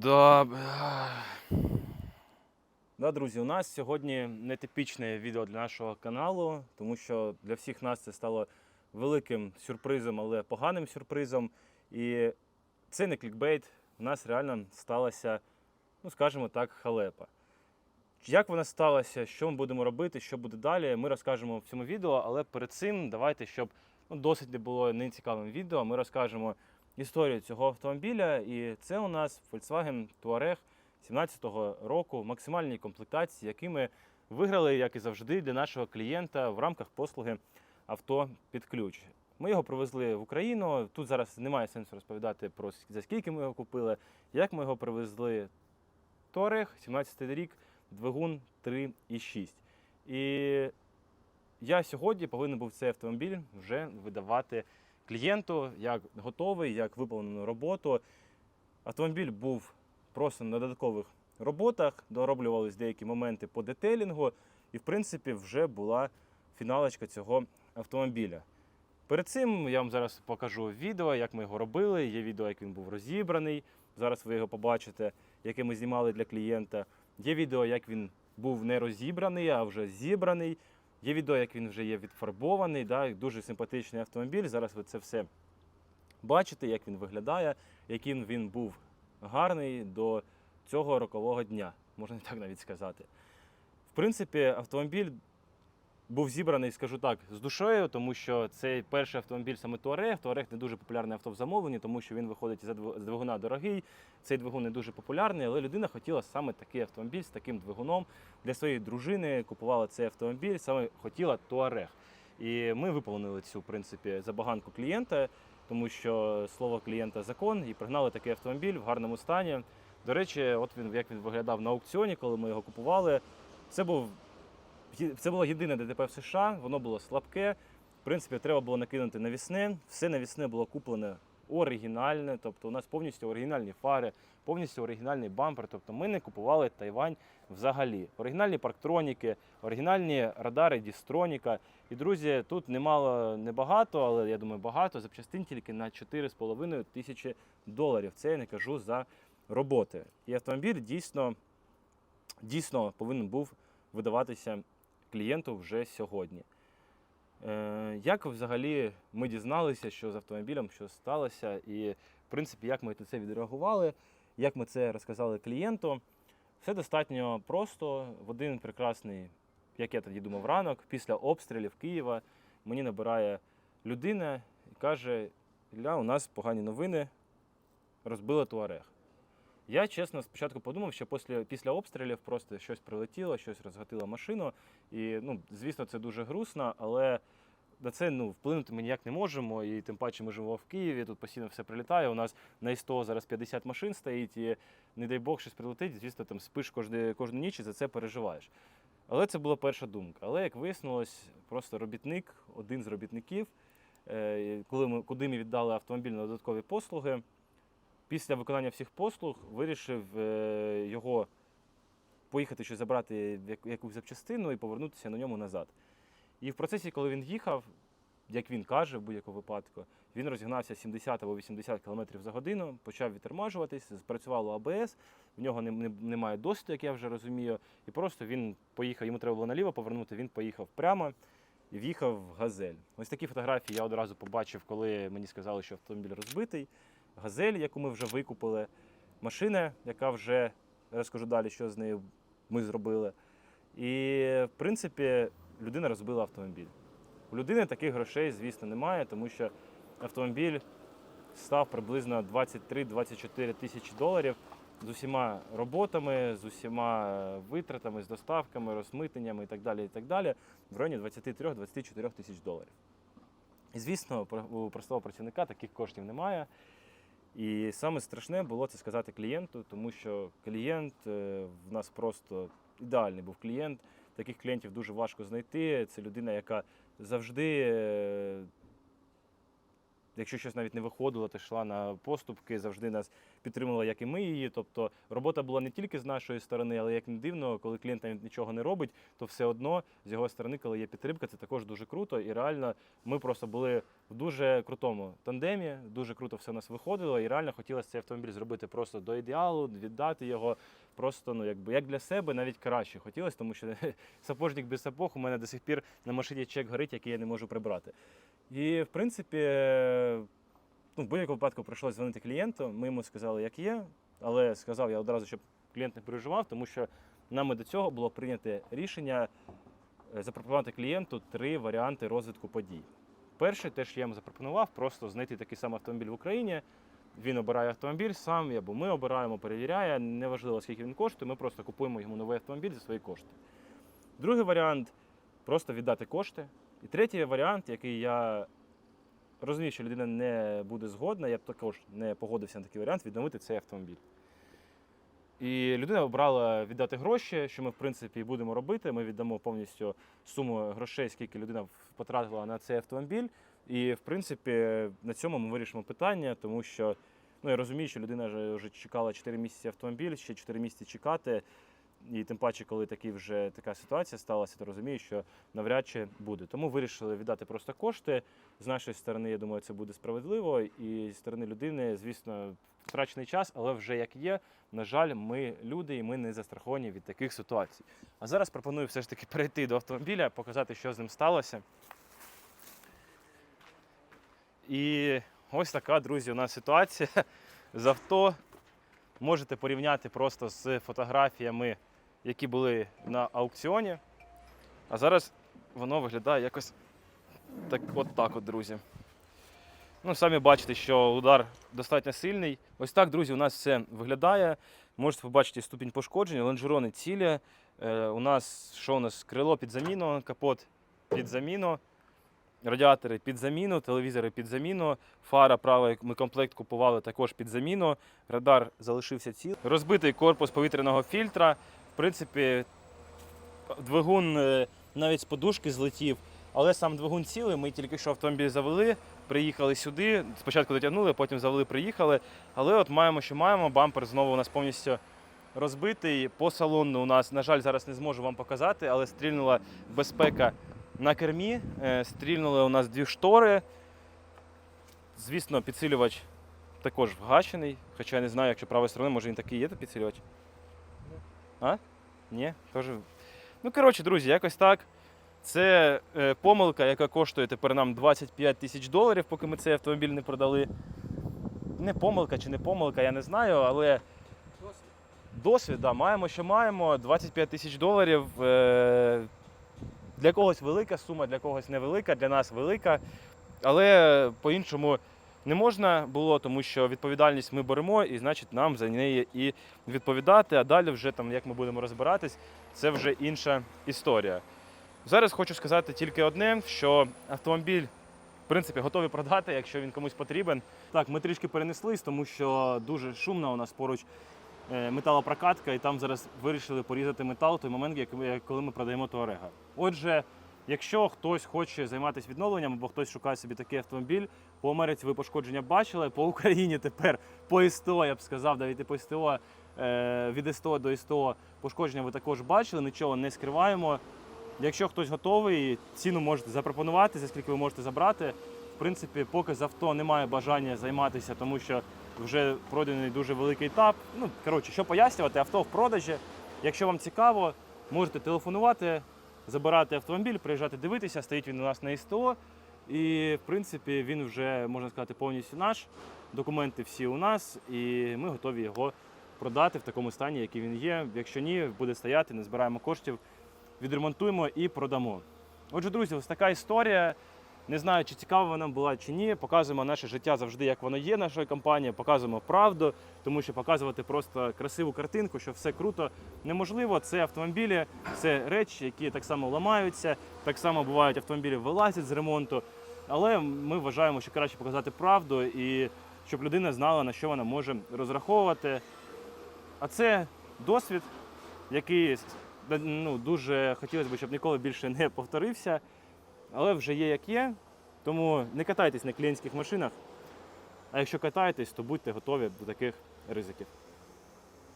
Да. Да, друзі, у нас сьогодні нетипічне відео для нашого каналу, тому що для всіх нас це стало великим сюрпризом, але поганим сюрпризом. І це не клікбейт. У нас реально сталася, ну скажімо так, халепа. Як вона сталася, що ми будемо робити, що буде далі, ми розкажемо в цьому відео, але перед цим давайте, щоб ну, досить не було нецікавим відео, ми розкажемо історію цього автомобіля. І це у нас Volkswagen Touareg 17-го року в максимальній комплектації, які ми виграли, як і завжди, для нашого клієнта в рамках послуги авто під ключ. Ми його привезли в Україну. Тут зараз немає сенсу розповідати про за скільки ми його купили, як ми його привезли. Touareg, 17 рік, двигун 3,6. І я сьогодні повинен був цей автомобіль вже видавати клієнту як готовий, як виповнену роботу. Автомобіль був просто на додаткових роботах, дороблювались деякі моменти по детейлінгу, і, в принципі, вже була фіналочка цього автомобіля. Перед цим я вам зараз покажу відео, як ми його робили. Є відео, як він був розібраний. Зараз ви його побачите, яке ми знімали для клієнта. Є відео, як він був не розібраний, а вже зібраний. Є відео, як він вже є відфарбований. Да? Дуже симпатичний автомобіль. Зараз ви це все бачите, як він виглядає, яким він був гарний до цього рокового дня, можна і так навіть сказати. В принципі, автомобіль був зібраний, скажу так, з душею, тому що цей перший автомобіль саме Touareg. Touareg не дуже популярне авто в замовленні, тому що він виходить з двигуна дорогий. Цей двигун не дуже популярний, але людина хотіла саме такий автомобіль з таким двигуном для своєї дружини. Купувала цей автомобіль, саме хотіла Touareg. І ми виповнили цю в принципі забаганку клієнта, тому що слово клієнта закон, і пригнали такий автомобіль в гарному стані. До речі, от він як він виглядав на аукціоні, коли ми його купували. Це був Це було єдине ДТП в США, воно було слабке. В принципі, треба було накинути навісне. Все навісне було куплене оригінальне, тобто у нас повністю оригінальні фари, повністю оригінальний бампер. Тобто ми не купували Тайвань взагалі. Оригінальні парктроніки, оригінальні радари Дістроніка. І друзі, тут немало небагато, але я думаю, багато запчастин тільки на 4,5 тисячі доларів. Це я не кажу за роботи. І автомобіль дійсно, дійсно повинен був видаватися клієнту вже сьогодні. Е, як взагалі ми дізналися, що з автомобілем що сталося, і, в принципі, як ми на це відреагували, як ми це розказали клієнту. Все достатньо просто. В один прекрасний, як я тоді думав, ранок, після обстрілів Києва мені набирає людина і каже: Ілля, у нас погані новини, розбили туарег. Я чесно спочатку подумав, що після, після обстрілів просто щось прилетіло, щось розгатило машину. І, ну, звісно, це дуже грустно, але на це ну, вплинути ми ніяк не можемо. І тим паче ми живемо в Києві, тут постійно все прилітає. У нас на ІСТО зараз 50 машин стоїть, і не дай Бог щось прилетить, звісно, там спиш кожну, кожну ніч і за це переживаєш. Але це була перша думка. Але як вияснилось, просто робітник, один з робітників, е, коли ми, куди ми віддали автомобіль на додаткові послуги, після виконання всіх послуг вирішив е, його поїхати щось забрати якусь запчастину і повернутися на ньому назад. І в процесі, коли він їхав, як він каже, в будь-якому випадку, він розігнався 70 або 80 км за годину, почав відтормажуватись, спрацювало АБС, в нього не- не- немає досвіду, як я вже розумію. І просто він поїхав, йому треба було наліво повернути, він поїхав прямо і в'їхав в газель. Ось такі фотографії я одразу побачив, коли мені сказали, що автомобіль розбитий. Газель, яку ми вже викупили, машина, яка вже розкажу далі, що з нею ми зробили. І, в принципі, людина розбила автомобіль. У людини таких грошей, звісно, немає, тому що автомобіль став приблизно 23-24 тисячі доларів з усіма роботами, з усіма е, витратами, з доставками, розмитненнями і так далі. І так далі, в районі 23-24 тисяч доларів. І, звісно, у простого працівника таких коштів немає. І саме страшне було це сказати клієнту, тому що клієнт е, в нас просто ідеальний був клієнт. Таких клієнтів дуже важко знайти. Це людина, яка завжди е, якщо щось навіть не виходило, то йшла на поступки, завжди нас підтримувала, як і ми її. Тобто робота була не тільки з нашої сторони, але як не дивно, коли клієнт нічого не робить, то все одно з його сторони, коли є підтримка, це також дуже круто. І реально ми просто були в дуже крутому тандемі, дуже круто все у нас виходило, і реально хотілося цей автомобіль зробити просто до ідеалу, віддати його просто ну якби як для себе, навіть краще хотілося, тому що сапожник без сапог у мене до сих пір на машині чек горить, який я не можу прибрати. І в принципі, ну, в будь-якому випадку прийшлося дзвонити клієнту. Ми йому сказали, як є, але сказав я одразу, щоб клієнт не переживав, тому що нами до цього було прийнято рішення е, запропонувати клієнту три варіанти розвитку подій. Перший, що я йому запропонував, просто знайти такий самий автомобіль в Україні. Він обирає автомобіль сам, або ми обираємо, перевіряє. Неважливо, скільки він коштує, ми просто купуємо йому новий автомобіль за свої кошти. Другий варіант просто віддати кошти. І третій варіант, який я розумію, що людина не буде згодна, я б також не погодився на такий варіант, відновити цей автомобіль. І людина обрала віддати гроші, що ми, в принципі, будемо робити. Ми віддамо повністю суму грошей, скільки людина потратила на цей автомобіль. І, в принципі, на цьому ми вирішимо питання, тому що ну, я розумію, що людина вже, чекала 4 місяці автомобіль, ще 4 місяці чекати. І тим паче, коли такі вже така ситуація сталася, то розумію, що навряд чи буде. Тому вирішили віддати просто кошти. З нашої сторони, я думаю, це буде справедливо. І зі сторони людини, звісно, втрачений час, але вже як є. На жаль, ми люди і ми не застраховані від таких ситуацій. А зараз пропоную все ж таки перейти до автомобіля, показати, що з ним сталося. І ось така, друзі, у нас ситуація з авто. Можете порівняти просто з фотографіями, які були на аукціоні. А зараз воно виглядає якось так, от так, от, друзі. Ну, самі бачите, що удар достатньо сильний. Ось так, друзі, у нас все виглядає. Можете побачити ступінь пошкодження, лонжерони цілі. Е, у нас що у нас? Крило під заміну, капот під заміну, радіатори під заміну, телевізори під заміну, фара права, ми комплект купували також під заміну. Радар залишився цілий. Розбитий корпус повітряного фільтра. Принципі, двигун е, навіть з подушки злетів, але сам двигун цілий. Ми тільки що автомобіль завели, приїхали сюди. Спочатку дотягнули, потім завели, приїхали. Але от маємо, що маємо. Бампер знову у нас повністю розбитий. По салону у нас, на жаль, зараз не зможу вам показати, але стрільнула безпека на кермі. Е, Стрільнули у нас дві штори. Звісно, підсилювач також вгашений. Хоча я не знаю, якщо правої сторони, може він такий є, то підсилювач. А? Ні? Теж. Ну, коротше, друзі, якось так. Це е, помилка, яка коштує тепер нам 25 тисяч доларів, поки ми цей автомобіль не продали. Не помилка чи не помилка, я не знаю, але досвід, да, маємо, що маємо. 25 тисяч доларів. Е, для когось велика сума, для когось невелика, для нас велика. Але по-іншому не можна було, тому що відповідальність ми беремо, і значить нам за неї і відповідати. А далі, вже там, як ми будемо розбиратись, це вже інша історія. Зараз хочу сказати тільки одне: що автомобіль, в принципі, готові продати, якщо він комусь потрібен. Так, ми трішки перенеслись, тому що дуже шумно у нас поруч е, металопрокатка, і там зараз вирішили порізати метал той момент, коли ми продаємо Туарега. Отже, якщо хтось хоче займатися відновленням або хтось шукає собі такий автомобіль, по Америці ви пошкодження бачили, по Україні тепер по СТО, я б сказав, навіть і по СТО, е, від СТО до СТО пошкодження ви також бачили, нічого не скриваємо. Якщо хтось готовий, ціну можете запропонувати, за скільки ви можете забрати. В принципі, поки з авто немає бажання займатися, тому що вже пройдений дуже великий етап. Ну, коротше, що пояснювати, авто в продажі. Якщо вам цікаво, можете телефонувати, забирати автомобіль, приїжджати дивитися, стоїть він у нас на СТО. І, в принципі, він вже, можна сказати, повністю наш. Документи всі у нас, і ми готові його продати в такому стані, який він є. Якщо ні, буде стояти, не збираємо коштів, відремонтуємо і продамо. Отже, друзі, ось така історія. Не знаю, чи цікава вона була чи ні. Показуємо наше життя завжди, як воно є, нашої компанії, показуємо правду, тому що показувати просто красиву картинку, що все круто, неможливо. Це автомобілі, це речі, які так само ламаються, так само бувають автомобілі вилазять з ремонту. Але ми вважаємо, що краще показати правду і щоб людина знала, на що вона може розраховувати. А це досвід, який ну, дуже хотілося б, щоб ніколи більше не повторився. Але вже є як є. Тому не катайтесь на клієнтських машинах. А якщо катаєтесь, то будьте готові до таких ризиків.